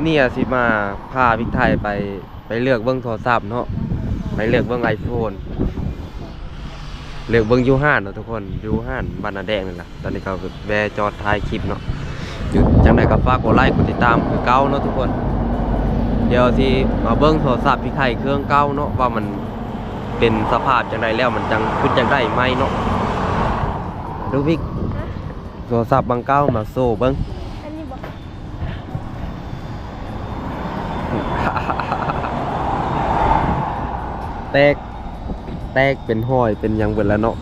ปนี้สิมาพาพิกไทยไปไปเลือกเบิ้งโทรศัพท์เนาะไปเลือกเบิ้งไอโฟนเลือกเบิ้งยูห้านเนาะทุกคนยูห้านบานาแดงนี่แหละตอนนี้ก็แวะจอดถ่ายคลิปเนาะอยู่จังไดก็ฝากกดไลค์กดติดตามคือเก่าเนาะทุกคน เดี๋ยวที่มาเบิ้งโทรศัพท์พิกไทยเครื่องเก่าเนาะว่ามันเป็นสภาพจังไดแล้วมันจังขึ้นจังได้ไหมเนาะดูพิกโทรศัพท์บางเก้ามาโซ่เบิ้ง อันนี้บอก แตก แตกเป็นห้อยเป็นหยังเบิดแล้วเนาะ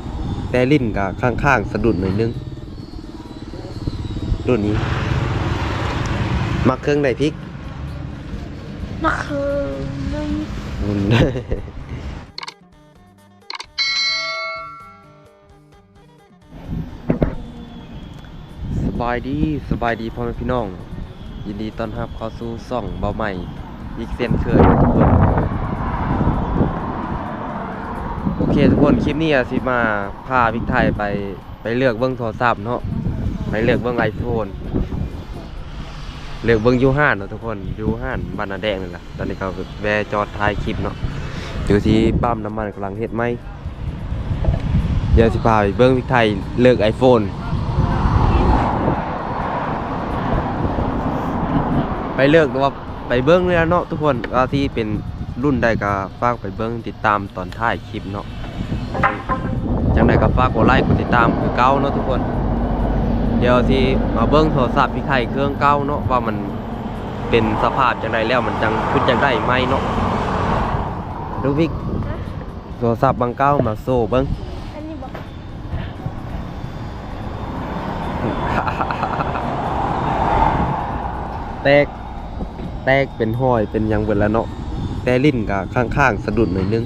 แต่ลิ้นกับข้างๆสะดุดหน่อยนึงรุ่นนี้ มักเครื่องใดพริกนักคือนึงอืม สบายดีสบายดีพ่อแม่พี่น้อง ยินดีต้อนรับเข้าสู่ซ่องเบาใหม่ อีกเส้นเคยทุกคนโอ เคทุกคนคลิปนี้อะสิมาพาพิกไทยไปไปเลือกเบิ้องโทรศัพท์เนาะไปเลือกเบิ้องไอโฟนเลือกเบิ้องยูห้านเนาะทุกคนยูห้านบานาแดงนี่แหละตอนนี้ก็แวะจอดถ่ายคลิปเนาะอยู่ที่ปั๊มน้ำมันกำลังเฮ็ดไหมเดี๋ยวสิพาไปเบิ้องพิกไทยเลือกไอโฟนไปเลือกว่าไปเบิ้องเลยนเนาะทุกคนว่าที่เป็นรุ่นใดก็ฝากไปเบิ้งติดตามตอนท้ายคลิปเนาะ ฝากกดไลค์กดติดตามคือเก่าเนาะทุกคน เดี๋ยวที่มาเบิ้งโทรศัพท์พี่ไข่เครื่องเก่าเนาะว่ามันเป็นสภาพจังใดแล้วมันจังขึ้นจังได้ไหมเนาะดูพี่โทรศัพท์บางเก้ามาโซ่เบิ้งแตกแตกเป็นห้อยเป็นยังเบิดแล้วเนาะแต่ลิ้นกับข้างๆสะดุดหน่อยนึง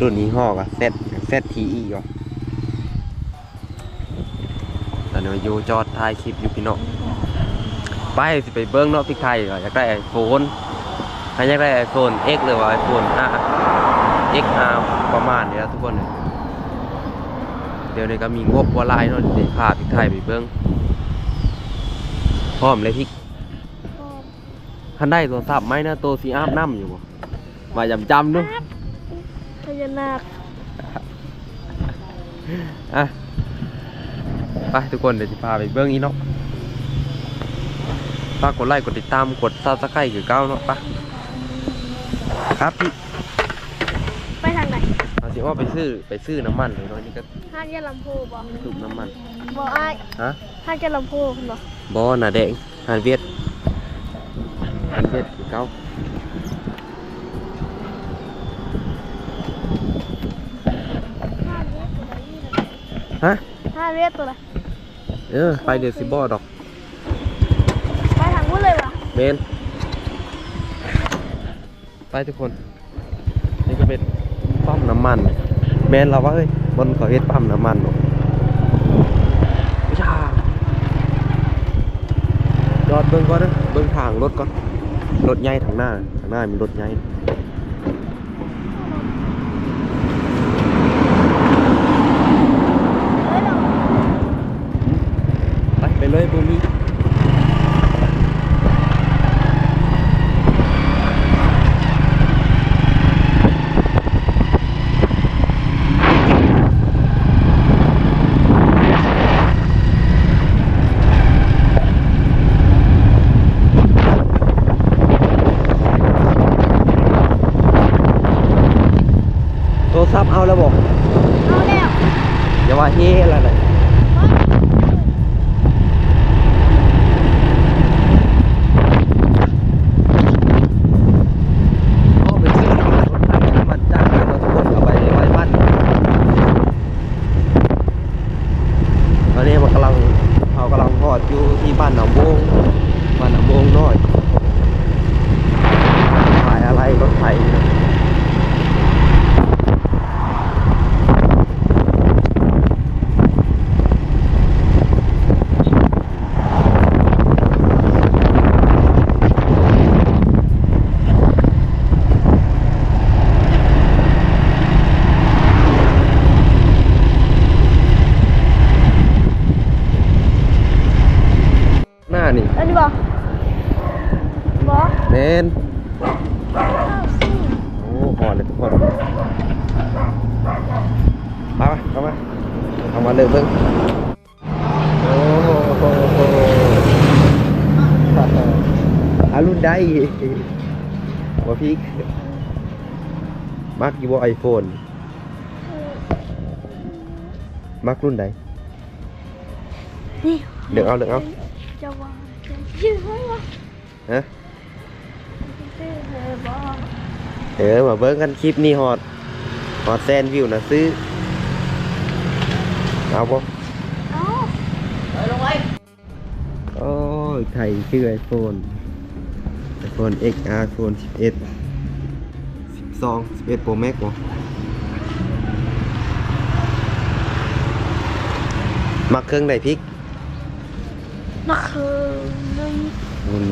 รุ่นนี้ห้อก็เซตเซต ทีอีก็ตอนนี้อยู่จอดถ่ายคลิปอยู่พี่น้องไปสิไปเบิ้งเนาะพี่ไทยก็อยากได้ไอโฟนใครอยากได้ไอโฟน X หรือว่าไอโฟน R XR ประมาณนี้แล้วทุกคนเลยเดี๋ยวนี้ก็มีงบว่าลายเนาะเดี๋ยวพาพี่ไทยไปเบิ้งพร้อมเลยพี่พ่อคันได้โทรศัพท์ไหมนะตัวสีอาบน้ำอยู่บ่มาจำจำๆดูพญานาค อะไปทุกคนเดี๋ยวจะพาไปเบื้องนี้เนาะฝากกดไลค์กดติดตามกดซับสไครต์คือเก้าเนาะไปครับพี่ไปทางไหนเอาสิว่าไปซื้อไปซื้อน้ำมันเลยเนาะนี่ก็ห้างยาลำโพบอกสูบน้ำมันบอกไอ้ายฮะห้างยาลำโพคุณบอกบอหนาแดงหานเวียดหานเวียดคือเก้า ห้างเวทตัวไหนนี่นะ ฮะห้างเวทตัวไหนเออไปเดี๋ยวสิบอดอก ไปทางนู้นเลยวะเบนไปทุกคน นี่ก็เป็นปั๊มน้ำมัน แมนเราว่าเฮ้ยบนเขาเฮ็ดปั๊มน้ำมันเนาะจ้าจอดเบิ่งก่อนนะเบิ่งทางรถก่อน รถใหญ่ทางหน้า ทางหน้ามีรถใหญ่ เฮ้ยเรา ไปไปเลยบูมีโทรศัพท์เอาแล้วบอก เอาแล้ว อย่าว่าเฮ้อะไรเลยก็ไปซื้อรถไถน้ำมันจ้างแล้วทุกคนเอาไปไว้บ้านตอนนี้มันกำลังเขากำลังทอดอยู่ที่บ้านหนองวงบ้านหนองวงน้อยขายอะไรรถไถเนี่ย น ข้าวซี่ โอ้หอดเลยทุกคนมาเข้ามา เอามาเลยเพิ่งโอ้โหอารุ่นได้บ่พี่มักอยู่บ่ไอโฟนมักรุ่นใดนี่เลือกเอาเลือกเอาจะวางจะยืดไว้วะฮะซื้อเลยบอกเออมาเบิ้งกันคลิปนี้ฮอดฮอดแซนวิวนะซื้อ เอาบ่เอ้าโอ้ยไทยชื่อไอโฟนไอโฟน XR โฟน11 12 11 Pro Max บ่มักเครื่องใดพริกมาคือหนึ่งอืม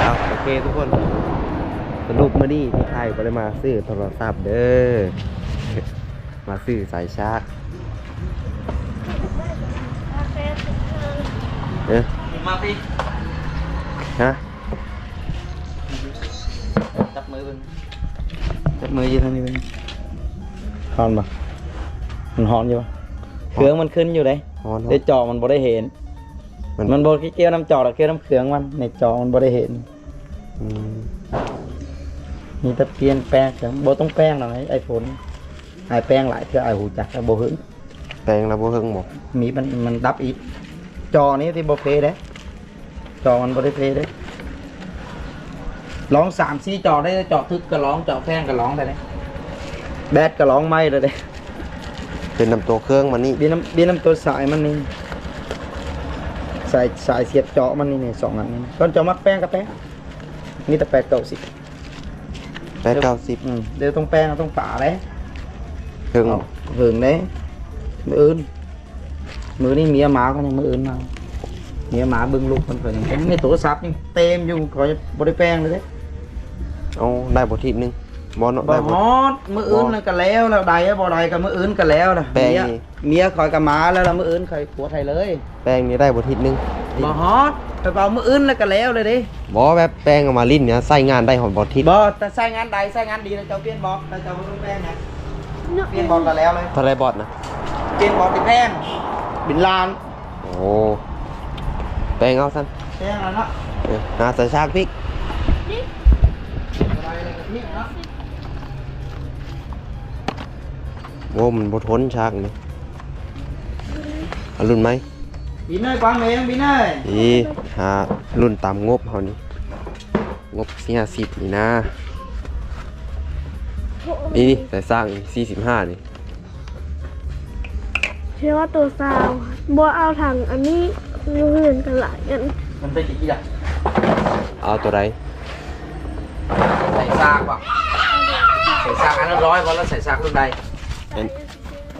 เอาโอเคทุกคน สรุปมานี่ที่ไทยก็เลยมาซื้อโทรศัพท์เด้อ มาซื้อสายชาร์จคาเฟ่สิบห้าเอ๊ะมาพี่ฮะจับมือเพิ่นจับมืออยู่ทางนี้เพิ่นฮอนปะมันฮอนอยู่ปะเครื่องมันขึ้นอยู่เลยฮอนในจอมันบ่ได้เห็น มัน มันบ่เกี่ยวน้ำจอหรอกเกี่ยวน้ำเครื่องมันในจอมันบ่ได้เห็น อืม มีแต่เปลี่ยนแปลงเครื่องบ่ต้องแป้งหรอกไอโฟนไอแป้งหลายเทื่อไอหูจักแต่บ่หึงแปลงแล้วบ่เฮิงบ่มีมันมันดับอีก จอนี้ที่บ่เพลย์เด้จอมันบ่ได้เพลย์เด้ร้องสามสี่จอได้จอทึกก็ร้องจอแพงก็ร้องได้เด้แบดก็ร้องไม่เลยเด้เป็นนำตัวเครื่องมันนี่เบียน้ำเบียน้ำตัวสายมันนี่สายสายเสียบเจาะมันนี่นี่สองอันนี้ก้อนเจาะมักแป้งกับแป้งนี่แต่แปดเก้าสิบแปดเก้าสิบอืมเดี๋ยวต้องแป้งต้องป่าเลยเครื่องเอาเหิงเลยมืออื่นมือนี่เมียหมาก็ยังมืออื่นมาเมียหมาเบึงลูกมันก็ยังเป็นในโทรศัพท์ยังเต็มอยู่ขอยบริแป้งเลยเด้เอาได้บ่ทีนึงบ่เนาะบ่ได้ฮบ่อดมืออื่นนั่นก็แล้วแล้วใดอะบ่ใดก็มืออื่นก็แล้วนะแป้งเมียนี่เมียคอยกับหมาแล้วแล้วมืออื่นคอยผัวไทยเลย แป้งนี่ได้บ่ทีนึง บ่ฮอดไปเอามืออื่นแล้วก็แล้วเลยเดิบ่แบบแป้งเอามาลิ้นเนี่ยใส่งานได้หอมบ่ทิศบ่แต่ใส่งานใดใส่งานดีแล้วเจ้าเปลี่ยนบอกแต่เจ้าบ่ต้องแป้งนะเปลี่ยนบอกก็แล้วเลยเท่าไรบอดนะ เปลี่ยนบอกเป็นแป้งบินลานโอ้ แป้งเอาซั่นแป้งแล้วเนาะเออหาใส่ชากพริก อะไรเลยกับพี่เนาะโอ้มันบ่ทนชากนี่เอารุ่นไหม บินเอ้ยกวางเมงบินเอ้ยอีหารุ่นตามงบเฮานี่งบ450นี่นะนี่นี่แต่สร้าง45นี่เชื่อว่าตัวซาวบัวเอาถังอันนี้อยูเหินกันหลายกันมันเป็นกี่อย่างเอาตัวใดใส่ซากว่ะใส่ซากอันละร้อยวันแล้วใส่ซากรุ่นใดเอ็น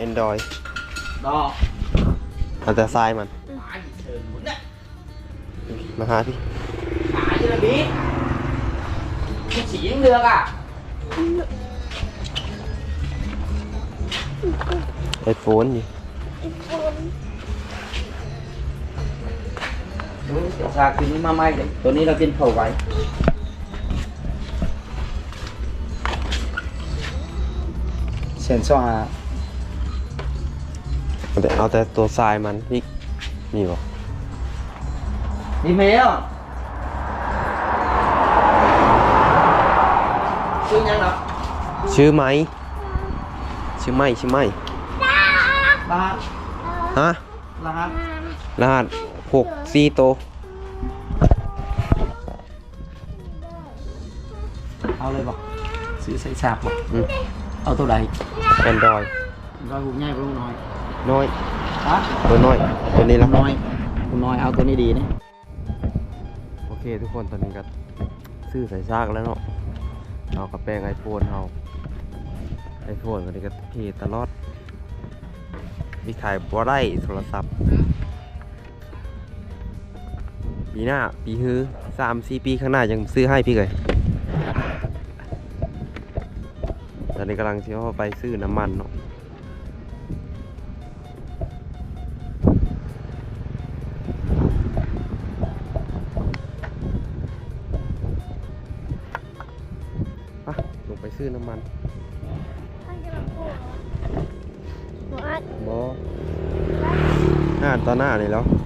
Android ดอกเอาแต่ทรายมัน หมาเชิญหมุนเนี่ยมาหาพี่หมาเยอะบีมันสีเหลืองอะไอโฟนนี่อีกคนดูใส่ซากตัวนี้มาใหม่เลยตัวนี้เราเป็นเผาไว้เซนซ่าเอาแต่เอาแต่ตัวทรายมันพี่นี่บ่ ดีเมลชื่อยังเนาะชื่อไหม ชื่อไหมชื่อไหมรหัสฮะรหัสรหัสหกสี่โตวเอาเลยบอกซื้อใส่ซากบอกอืมเอาตัวใดแอนดรอยร้อยหูง่ายกว่าลูกน้อยน้อย ฮะตัวน้อย ตัวนี้ละ น้อยลูกน้อยเอาตัวนี้ดีนะโอเค ทุกคนตอนนี้ก็ซื้อใส่ซากแล้วเนาะเอากับแปงไอโฟนเอาไอโฟนตอนนี้ก็เพตลอดมีขายบ่ได้โทรศัพท์ ปีหน้า ปีฮือสามสี่ปีข้างหน้ายังซื้อให้พี่เลยตอนนี้กำลังที่ว่าไปซื้อน้ำมันเนาะ ซื้อน้ำมันท่านกำลังพูดว่าอัดบ่ห้านต่อหน้านี่แล้วอ